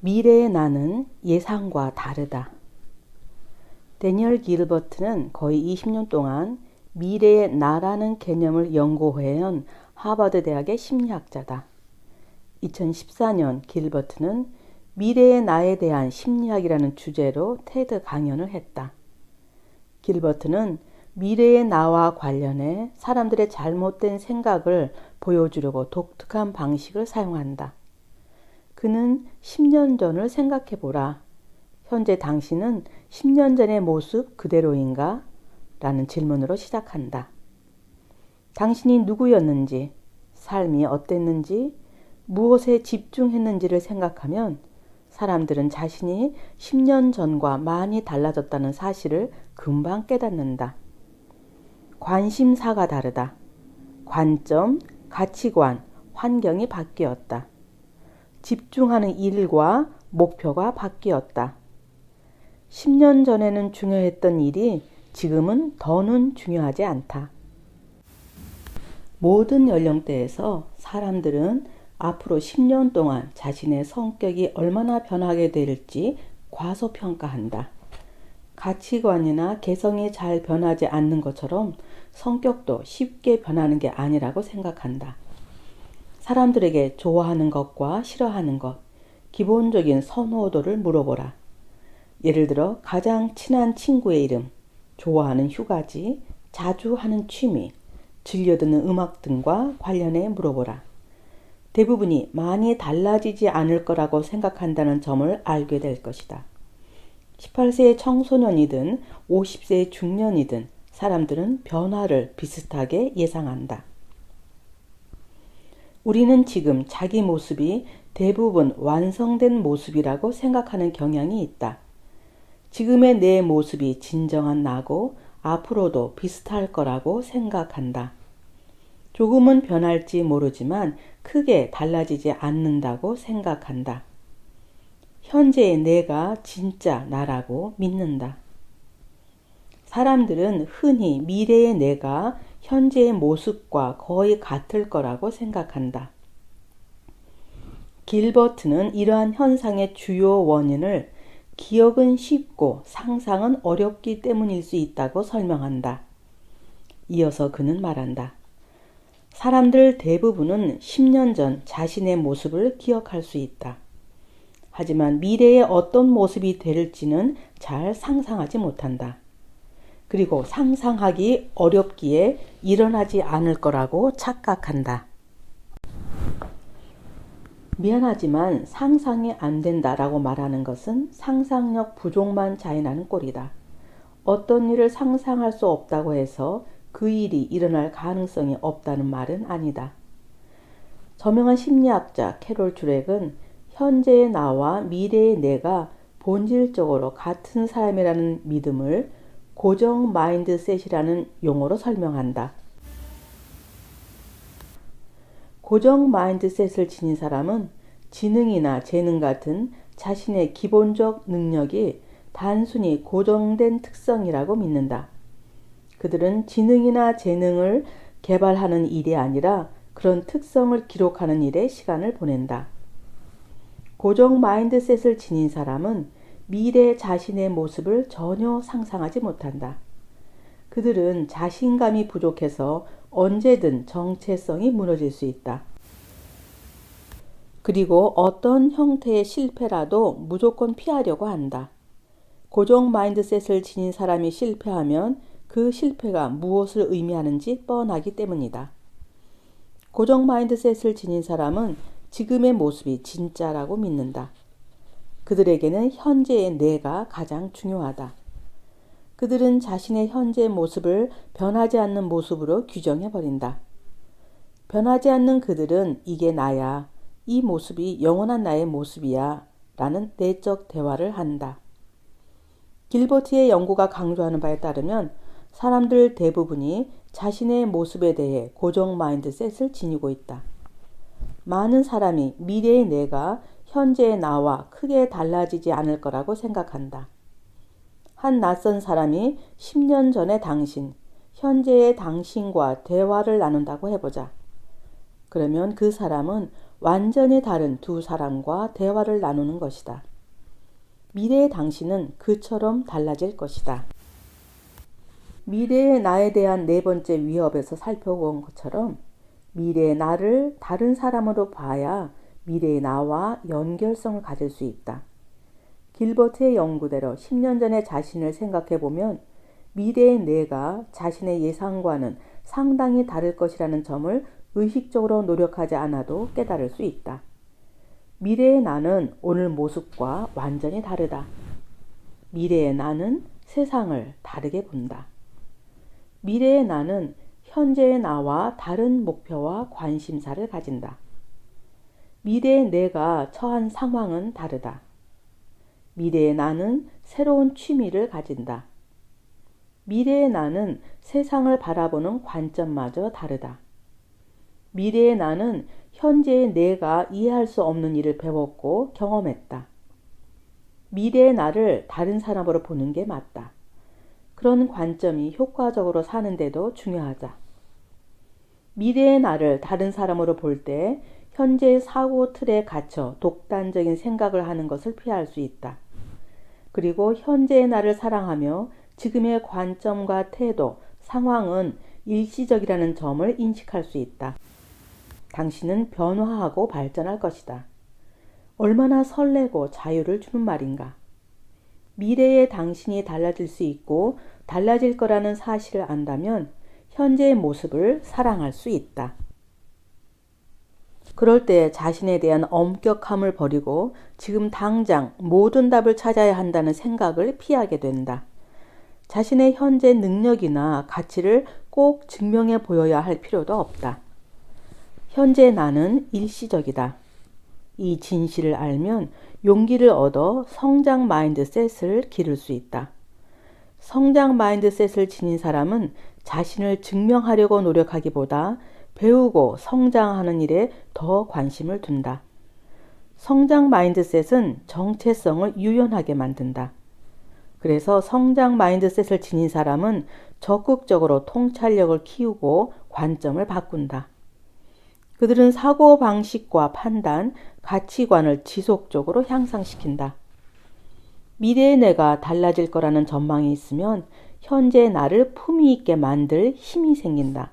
미래의 나는 예상과 다르다. 데니얼 길버트는 거의 20년 동안 미래의 나라는 개념을 연구해온 하버드 대학의 심리학자다. 2014년 길버트는 미래의 나에 대한 심리학이라는 주제로 테드 강연을 했다. 길버트는 미래의 나와 관련해 사람들의 잘못된 생각을 보여주려고 독특한 방식을 사용한다. 그는 10년 전을 생각해 보라. 현재 당신은 10년 전의 모습 그대로인가? 라는 질문으로 시작한다. 당신이 누구였는지, 삶이 어땠는지, 무엇에 집중했는지를 생각하면 사람들은 자신이 10년 전과 많이 달라졌다는 사실을 금방 깨닫는다. 관심사가 다르다. 관점, 가치관, 환경이 바뀌었다. 집중하는 일과 목표가 바뀌었다. 10년 전에는 중요했던 일이 지금은 더는 중요하지 않다. 모든 연령대에서 사람들은 앞으로 10년 동안 자신의 성격이 얼마나 변하게 될지 과소평가한다. 가치관이나 개성이 잘 변하지 않는 것처럼 성격도 쉽게 변하는 게 아니라고 생각한다. 사람들에게 좋아하는 것과 싫어하는 것, 기본적인 선호도를 물어보라. 예를 들어 가장 친한 친구의 이름, 좋아하는 휴가지, 자주 하는 취미, 즐겨 듣는 음악 등과 관련해 물어보라. 대부분이 많이 달라지지 않을 거라고 생각한다는 점을 알게 될 것이다. 18세의 청소년이든 50세의 중년이든 사람들은 변화를 비슷하게 예상한다. 우리는 지금 자기 모습이 대부분 완성된 모습이라고 생각하는 경향이 있다. 지금의 내 모습이 진정한 나고 앞으로도 비슷할 거라고 생각한다. 조금은 변할지 모르지만 크게 달라지지 않는다고 생각한다. 현재의 내가 진짜 나라고 믿는다. 사람들은 흔히 미래의 내가 현재의 모습과 거의 같을 거라고 생각한다. 길버트는 이러한 현상의 주요 원인을 기억은 쉽고 상상은 어렵기 때문일 수 있다고 설명한다. 이어서 그는 말한다. 사람들 대부분은 10년 전 자신의 모습을 기억할 수 있다. 하지만 미래의 어떤 모습이 될지는 잘 상상하지 못한다. 그리고 상상하기 어렵기에 일어나지 않을 거라고 착각한다. 미안하지만 상상이 안 된다라고 말하는 것은 상상력 부족만 자인하는 꼴이다. 어떤 일을 상상할 수 없다고 해서 그 일이 일어날 가능성이 없다는 말은 아니다. 저명한 심리학자 캐롤 주렉은 현재의 나와 미래의 내가 본질적으로 같은 사람이라는 믿음을 고정 마인드셋이라는 용어로 설명한다. 고정 마인드셋을 지닌 사람은 지능이나 재능 같은 자신의 기본적 능력이 단순히 고정된 특성이라고 믿는다. 그들은 지능이나 재능을 개발하는 일이 아니라 그런 특성을 기록하는 일에 시간을 보낸다. 고정 마인드셋을 지닌 사람은 미래 자신의 모습을 전혀 상상하지 못한다. 그들은 자신감이 부족해서 언제든 정체성이 무너질 수 있다. 그리고 어떤 형태의 실패라도 무조건 피하려고 한다. 고정 마인드셋을 지닌 사람이 실패하면 그 실패가 무엇을 의미하는지 뻔하기 때문이다. 고정 마인드셋을 지닌 사람은 지금의 모습이 진짜라고 믿는다. 그들에게는 현재의 내가 가장 중요하다. 그들은 자신의 현재 모습을 변하지 않는 모습으로 규정해버린다. 변하지 않는 그들은 이게 나야. 이 모습이 영원한 나의 모습이야. 라는 내적 대화를 한다. 길버트의 연구가 강조하는 바에 따르면 사람들 대부분이 자신의 모습에 대해 고정 마인드셋을 지니고 있다. 많은 사람이 미래의 내가 현재의 나와 크게 달라지지 않을 거라고 생각한다. 한 낯선 사람이 10년 전의 당신, 현재의 당신과 대화를 나눈다고 해보자. 그러면 그 사람은 완전히 다른 두 사람과 대화를 나누는 것이다. 미래의 당신은 그처럼 달라질 것이다. 미래의 나에 대한 네 번째 위협에서 살펴본 것처럼 미래의 나를 다른 사람으로 봐야 미래의 나와 연결성을 가질 수 있다. 길버트의 연구대로 10년 전의 자신을 생각해 보면 미래의 내가 자신의 예상과는 상당히 다를 것이라는 점을 의식적으로 노력하지 않아도 깨달을 수 있다. 미래의 나는 오늘 모습과 완전히 다르다. 미래의 나는 세상을 다르게 본다. 미래의 나는 현재의 나와 다른 목표와 관심사를 가진다. 미래의 내가 처한 상황은 다르다. 미래의 나는 새로운 취미를 가진다. 미래의 나는 세상을 바라보는 관점마저 다르다. 미래의 나는 현재의 내가 이해할 수 없는 일을 배웠고 경험했다. 미래의 나를 다른 사람으로 보는 게 맞다. 그런 관점이 효과적으로 사는데도 중요하다. 미래의 나를 다른 사람으로 볼 때 현재의 사고 틀에 갇혀 독단적인 생각을 하는 것을 피할 수 있다. 그리고 현재의 나를 사랑하며 지금의 관점과 태도, 상황은 일시적이라는 점을 인식할 수 있다. 당신은 변화하고 발전할 것이다. 얼마나 설레고 자유를 주는 말인가. 미래의 당신이 달라질 수 있고 달라질 거라는 사실을 안다면 현재의 모습을 사랑할 수 있다. 그럴 때 자신에 대한 엄격함을 버리고 지금 당장 모든 답을 찾아야 한다는 생각을 피하게 된다. 자신의 현재 능력이나 가치를 꼭 증명해 보여야 할 필요도 없다. 현재 나는 일시적이다. 이 진실을 알면 용기를 얻어 성장 마인드셋을 기를 수 있다. 성장 마인드셋을 지닌 사람은 자신을 증명하려고 노력하기보다 배우고 성장하는 일에 더 관심을 둔다. 성장 마인드셋은 정체성을 유연하게 만든다. 그래서 성장 마인드셋을 지닌 사람은 적극적으로 통찰력을 키우고 관점을 바꾼다. 그들은 사고 방식과 판단, 가치관을 지속적으로 향상시킨다. 미래의 내가 달라질 거라는 전망이 있으면 현재 나를 품위 있게 만들 힘이 생긴다.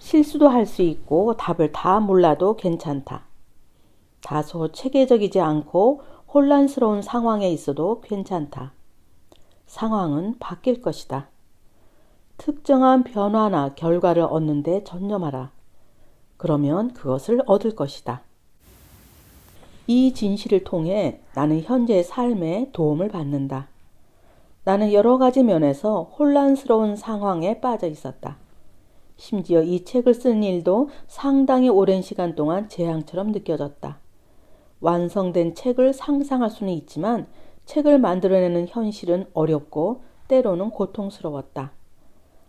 실수도 할 수 있고 답을 다 몰라도 괜찮다. 다소 체계적이지 않고 혼란스러운 상황에 있어도 괜찮다. 상황은 바뀔 것이다. 특정한 변화나 결과를 얻는데 전념하라. 그러면 그것을 얻을 것이다. 이 진실을 통해 나는 현재의 삶에 도움을 받는다. 나는 여러 가지 면에서 혼란스러운 상황에 빠져 있었다. 심지어 이 책을 쓴 일도 상당히 오랜 시간 동안 재앙처럼 느껴졌다. 완성된 책을 상상할 수는 있지만 책을 만들어내는 현실은 어렵고 때로는 고통스러웠다.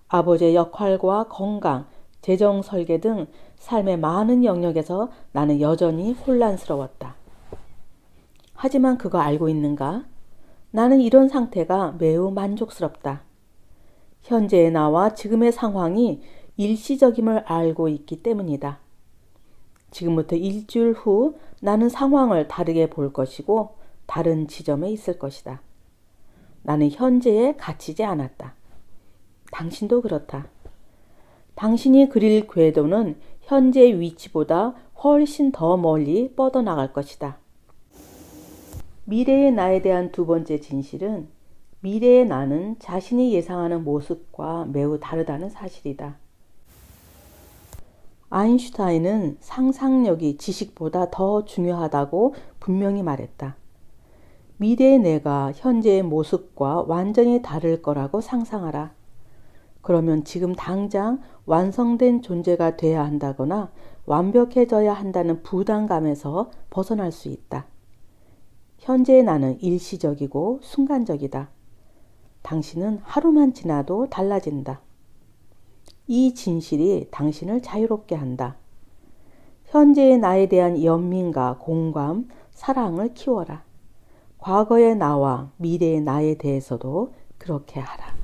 아버지의 역할과 건강, 재정 설계 등 삶의 많은 영역에서 나는 여전히 혼란스러웠다. 하지만 그거 알고 있는가? 나는 이런 상태가 매우 만족스럽다. 현재의 나와 지금의 상황이 일시적임을 알고 있기 때문이다. 지금부터 일주일 후 나는 상황을 다르게 볼 것이고 다른 지점에 있을 것이다. 나는 현재에 갇히지 않았다. 당신도 그렇다. 당신이 그릴 궤도는 현재 위치보다 훨씬 더 멀리 뻗어나갈 것이다. 미래의 나에 대한 두 번째 진실은 미래의 나는 자신이 예상하는 모습과 매우 다르다는 사실이다. 아인슈타인은 상상력이 지식보다 더 중요하다고 분명히 말했다. 미래의 내가 현재의 모습과 완전히 다를 거라고 상상하라. 그러면 지금 당장 완성된 존재가 돼야 한다거나 완벽해져야 한다는 부담감에서 벗어날 수 있다. 현재의 나는 일시적이고 순간적이다. 당신은 하루만 지나도 달라진다. 이 진실이 당신을 자유롭게 한다. 현재의 나에 대한 연민과 공감, 사랑을 키워라. 과거의 나와 미래의 나에 대해서도 그렇게 하라.